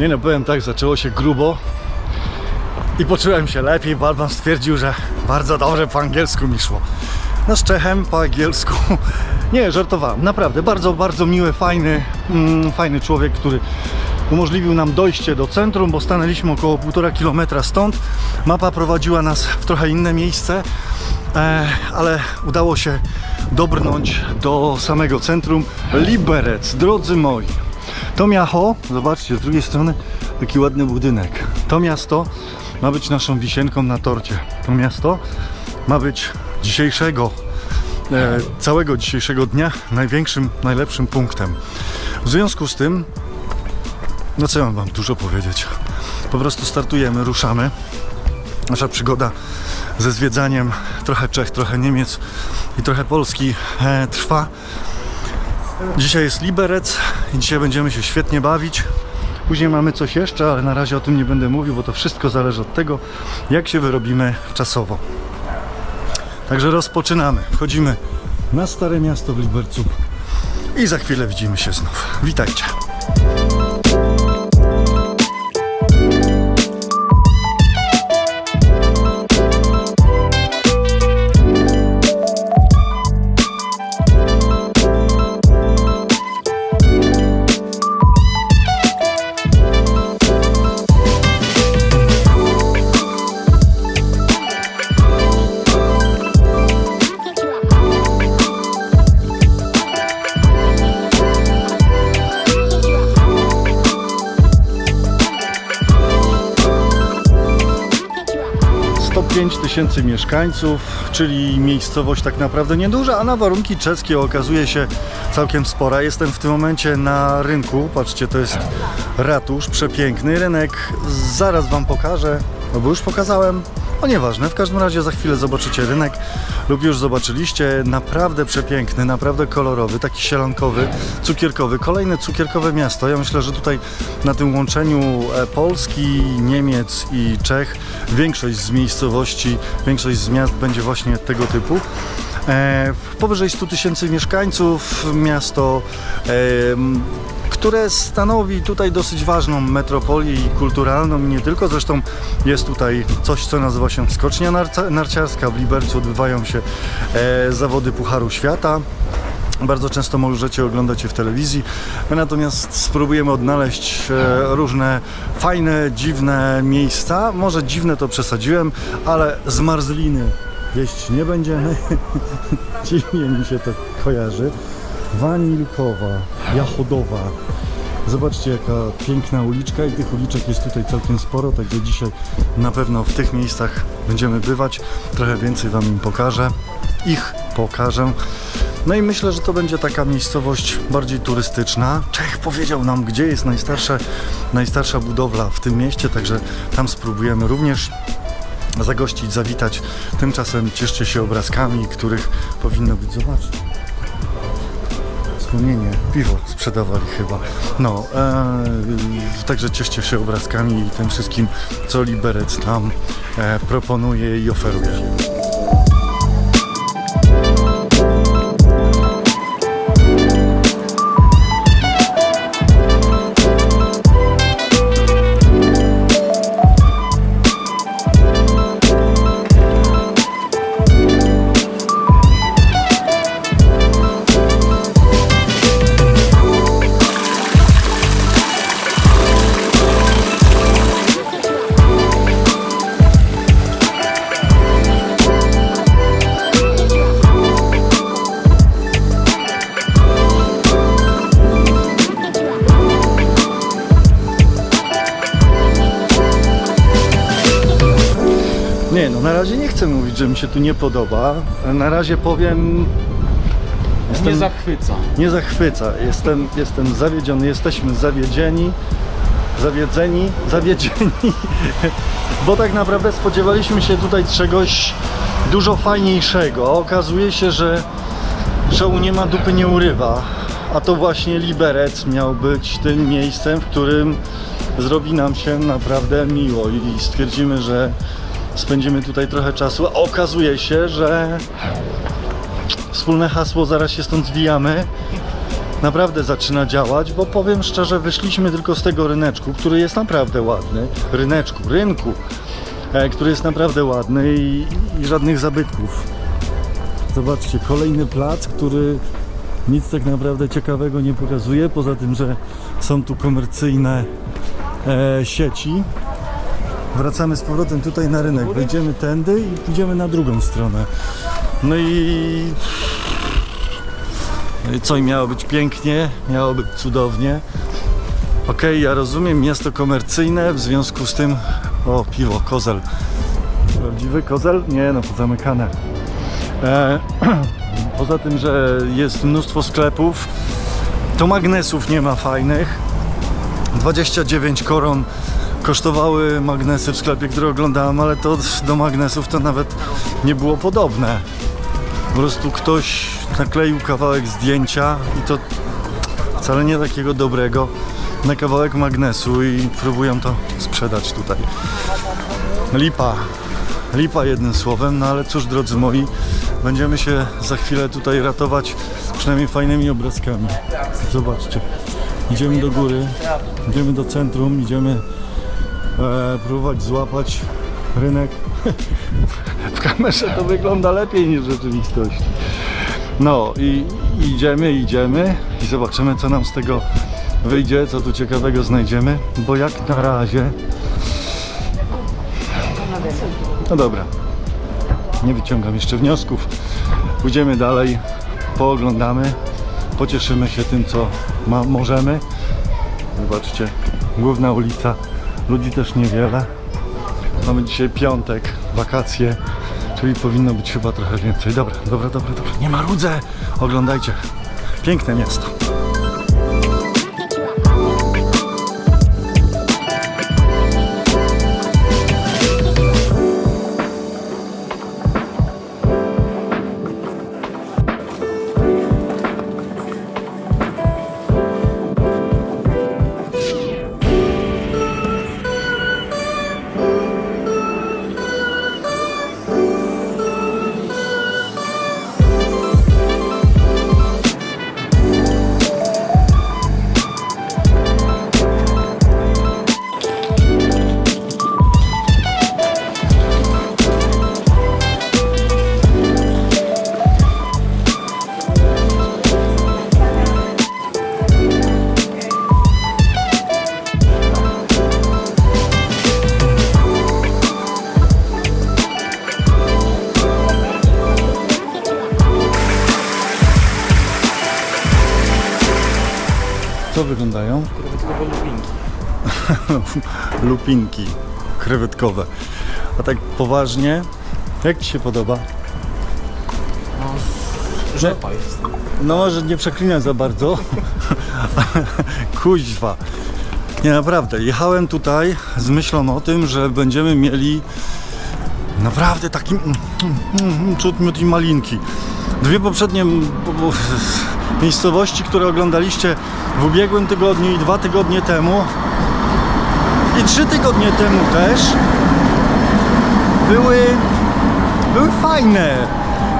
Nie no, powiem tak, zaczęło się grubo i poczułem się lepiej. Balban stwierdził, że bardzo dobrze po angielsku mi szło. No z Czechem po angielsku. Nie, żartowałem. Naprawdę, bardzo, bardzo miły, fajny, mm, fajny człowiek, który umożliwił nam dojście do centrum, bo stanęliśmy około półtora kilometra stąd. Mapa prowadziła nas w trochę inne miejsce, e, ale udało się dobrnąć do samego centrum. Liberec, drodzy moi. To miasto, zobaczcie, z drugiej strony taki ładny budynek. To miasto ma być naszą wisienką na torcie. To miasto ma być dzisiejszego, e, całego dzisiejszego dnia największym, najlepszym punktem. W związku z tym, no co mam wam dużo powiedzieć. Po prostu startujemy, ruszamy. Nasza przygoda ze zwiedzaniem trochę Czech, trochę Niemiec i trochę Polski e, trwa. Dzisiaj jest Liberec i dzisiaj będziemy się świetnie bawić. Później mamy coś jeszcze, ale na razie o tym nie będę mówił, bo to wszystko zależy od tego, jak się wyrobimy czasowo. Także rozpoczynamy. Wchodzimy na Stare Miasto w Libercu i za chwilę widzimy się znów. Witajcie. 5 tysięcy mieszkańców, czyli miejscowość tak naprawdę nieduża, a na warunki czeskie okazuje się całkiem spora. Jestem w tym momencie na rynku, patrzcie, to jest ratusz, przepiękny rynek. Zaraz Wam pokażę, bo już pokazałem, no nieważne, w każdym razie za chwilę zobaczycie rynek lub już zobaczyliście. Naprawdę przepiękny, naprawdę kolorowy, taki sielankowy, cukierkowy. Kolejne cukierkowe miasto. Ja myślę, że tutaj na tym łączeniu e, Polski, Niemiec i Czech większość z miejscowości, większość z miast będzie właśnie tego typu. E, powyżej 100 tysięcy mieszkańców, miasto, e, które stanowi tutaj dosyć ważną metropolię i kulturalną i nie tylko. Zresztą jest tutaj coś, co nazywa się skocznia narciarska. W Libercu odbywają się e, zawody Pucharu Świata. Bardzo często możecie oglądać je w telewizji. My natomiast spróbujemy odnaleźć e, różne fajne, dziwne miejsca. Może dziwne to przesadziłem, ale z Marzliny jeść nie będziemy. Dziwnie mi się to kojarzy. Wanilkowa, Jachodowa. Zobaczcie jaka piękna uliczka i tych uliczek jest tutaj całkiem sporo, także dzisiaj na pewno w tych miejscach będziemy bywać. Trochę więcej Wam im pokażę. Ich pokażę. No i myślę, że to będzie taka miejscowość bardziej turystyczna. Czech powiedział nam, gdzie jest najstarsza, najstarsza budowla w tym mieście, także tam spróbujemy również zagościć, zawitać. Tymczasem cieszcie się obrazkami, których powinno być. Zobaczcie. Wspomnienie, piwo sprzedawali chyba. No, e, także cieszcie się obrazkami i tym wszystkim, co Liberec nam e, proponuje i oferuje. Razie nie chcę mówić, że mi się tu nie podoba. Na razie powiem. Nie zachwyca. nie zachwyca. Jestem, jestem zawiedziony, jesteśmy zawiedzieni, zawiedzeni, zawiedzieni, bo tak naprawdę spodziewaliśmy się tutaj czegoś dużo fajniejszego. Okazuje się, że szału nie ma, dupy nie urywa. A to właśnie Liberec miał być tym miejscem, w którym zrobi nam się naprawdę miło i stwierdzimy, że spędzimy tutaj trochę czasu. A okazuje się, że wspólne hasło, zaraz się stąd zwijamy. naprawdę zaczyna działać, bo powiem szczerze, wyszliśmy tylko z tego ryneczku, który jest naprawdę ładny. Ryneczku, rynku, e, który jest naprawdę ładny i, i żadnych zabytków. Zobaczcie, kolejny plac, który nic tak naprawdę ciekawego nie pokazuje, poza tym, że są tu komercyjne e, sieci. Wracamy z powrotem tutaj na rynek. Wejdziemy tędy i pójdziemy na drugą stronę. No i no co, i miało być pięknie, miało być cudownie. Okej, ja rozumiem, miasto komercyjne, w związku z tym... O, piwo, kozel. Prawdziwy kozel? Nie, no, pozamykane. E, poza tym, że jest mnóstwo sklepów, to magnesów nie ma fajnych. 29 koron kosztowały magnesy w sklepie, który oglądałem, ale to do magnesów to nawet nie było podobne. Po prostu ktoś nakleił kawałek zdjęcia i to wcale nie takiego dobrego na kawałek magnesu i próbują to sprzedać tutaj. Lipa. Lipa jednym słowem, no ale cóż drodzy moi, będziemy się za chwilę tutaj ratować przynajmniej fajnymi obrazkami. Zobaczcie. Idziemy do góry, idziemy do centrum, idziemy e, próbować złapać rynek. W kamerze to wygląda lepiej niż w rzeczywistości. No i idziemy, idziemy i zobaczymy co nam z tego wyjdzie, co tu ciekawego znajdziemy, bo jak na razie... No dobra, nie wyciągam jeszcze wniosków. Pójdziemy dalej, pooglądamy, pocieszymy się tym, co ma, możemy. Zobaczcie, główna ulica, ludzi też niewiele. Mamy dzisiaj piątek, wakacje, czyli powinno być chyba trochę więcej. Dobra, dobra, dobra, dobra. Nie marudzę! Oglądajcie. Piękne miasto. Co wyglądają? Krewetkowe lubinki. Lupinki krewetkowe. A tak poważnie, jak Ci się podoba? Rzepa jest. No może nie przeklinę za bardzo. Kuźwa. Nie, naprawdę. Jechałem tutaj z myślą o tym, że będziemy mieli naprawdę taki mm, mm, mm, cud miód i malinki. Dwie poprzednie miejscowości, które oglądaliście w ubiegłym tygodniu i dwa tygodnie temu i trzy tygodnie temu też były były fajne,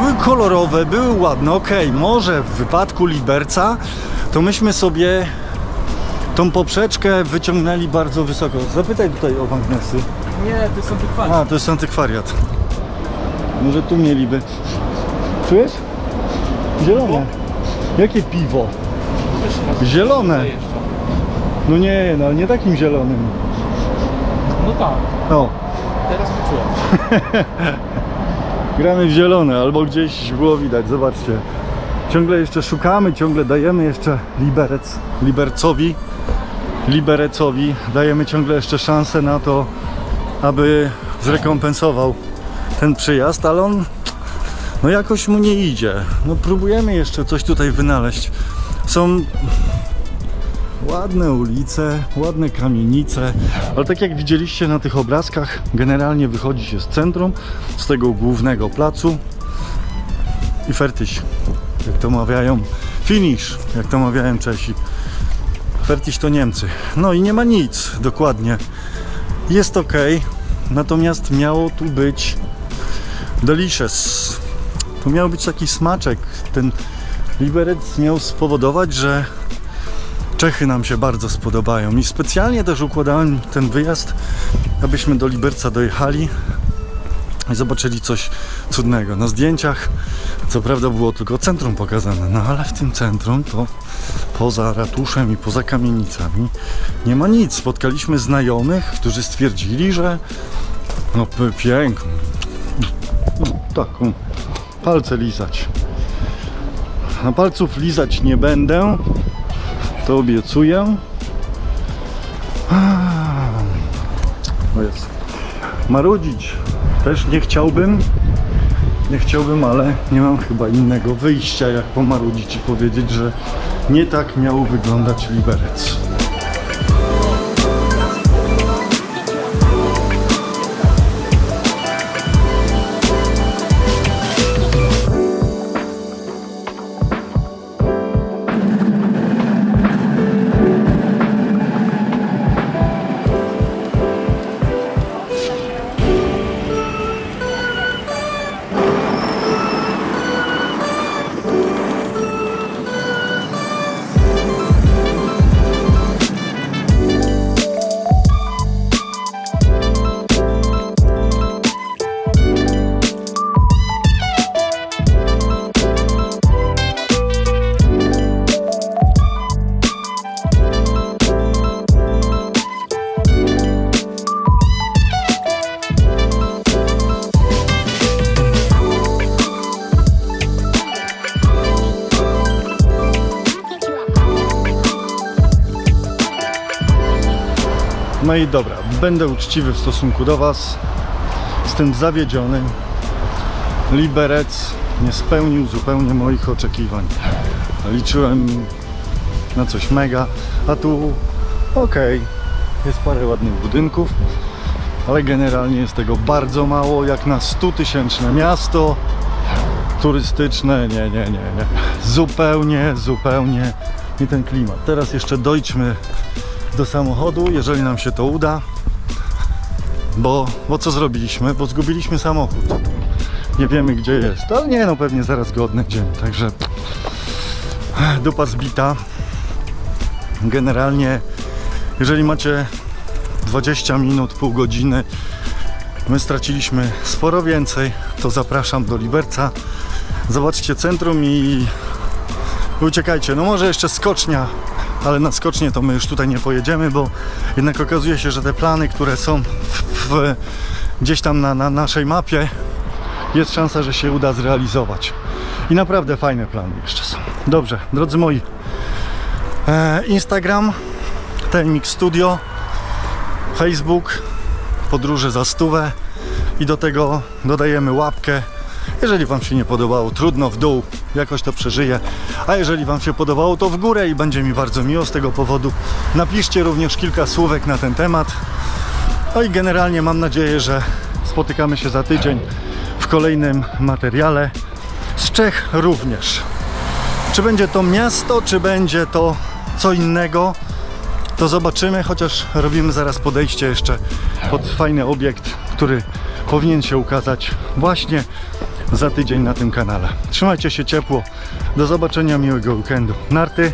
były kolorowe, były ładne. Okej, może w wypadku Liberca to myśmy sobie tą poprzeczkę wyciągnęli bardzo wysoko. Zapytaj tutaj o magnesy. Nie, to jest antykwariat. A, to jest antykwariat. Może tu mieliby. Czujesz? Zielone. Jakie piwo? Zielone. No nie, no nie takim zielonym. No tak, No, teraz poczułem. gramy w zielone, albo gdzieś było widać, zobaczcie. Ciągle jeszcze szukamy, ciągle dajemy jeszcze liberec, libercowi, liberecowi, dajemy ciągle jeszcze szansę na to, aby zrekompensował ten przyjazd, ale on no jakoś mu nie idzie. No próbujemy jeszcze coś tutaj wynaleźć. Są ładne ulice, ładne kamienice, ale tak jak widzieliście na tych obrazkach, generalnie wychodzi się z centrum, z tego głównego placu i fertyś, jak to mawiają, finish, jak to mawiają Czesi. Fertiś to Niemcy. No i nie ma nic, dokładnie. Jest ok, natomiast miało tu być delicious. Tu miał być taki smaczek, ten Liberec miał spowodować, że Czechy nam się bardzo spodobają. I specjalnie też układałem ten wyjazd, abyśmy do Liberca dojechali zobaczyli coś cudnego. Na zdjęciach co prawda było tylko centrum pokazane, no ale w tym centrum to poza ratuszem i poza kamienicami nie ma nic. Spotkaliśmy znajomych, którzy stwierdzili, że no piękny. No, taką palce lizać. Na palców lizać nie będę, to obiecuję. O jest. Marudzić też nie chciałbym. Nie chciałbym, ale nie mam chyba innego wyjścia, jak pomarudzić i powiedzieć, że nie tak miał wyglądać Liberec. I dobra, będę uczciwy w stosunku do Was. Jestem zawiedziony. Liberec nie spełnił zupełnie moich oczekiwań. Liczyłem na coś mega, a tu okej, jest parę ładnych budynków, ale generalnie jest tego bardzo mało, jak na 100 tysięczne miasto turystyczne, nie, nie, nie, nie. Zupełnie, zupełnie nie ten klimat. Teraz jeszcze dojdźmy do samochodu, jeżeli nam się to uda. Bo, bo co zrobiliśmy? Bo zgubiliśmy samochód. Nie wiemy gdzie jest, ale nie no pewnie zaraz go odnajdziemy, także dupa zbita. Generalnie, jeżeli macie 20 minut, pół godziny, my straciliśmy sporo więcej, to zapraszam do Liberca. Zobaczcie centrum i uciekajcie. No może jeszcze skocznia, ale na skocznie to my już tutaj nie pojedziemy, bo jednak okazuje się, że te plany, które są w, w, gdzieś tam na, na naszej mapie, jest szansa, że się uda zrealizować. I naprawdę fajne plany jeszcze są. Dobrze, drodzy moi, e, Instagram, TMX Studio, Facebook, podróże za stówę i do tego dodajemy łapkę. Jeżeli Wam się nie podobało, trudno w dół, jakoś to przeżyję. A jeżeli Wam się podobało, to w górę i będzie mi bardzo miło z tego powodu. Napiszcie również kilka słówek na ten temat. No i generalnie mam nadzieję, że spotykamy się za tydzień w kolejnym materiale. Z Czech również. Czy będzie to miasto, czy będzie to co innego, to zobaczymy, chociaż robimy zaraz podejście jeszcze pod fajny obiekt, który powinien się ukazać właśnie za tydzień na tym kanale. Trzymajcie się ciepło. Do zobaczenia, miłego weekendu. Narty.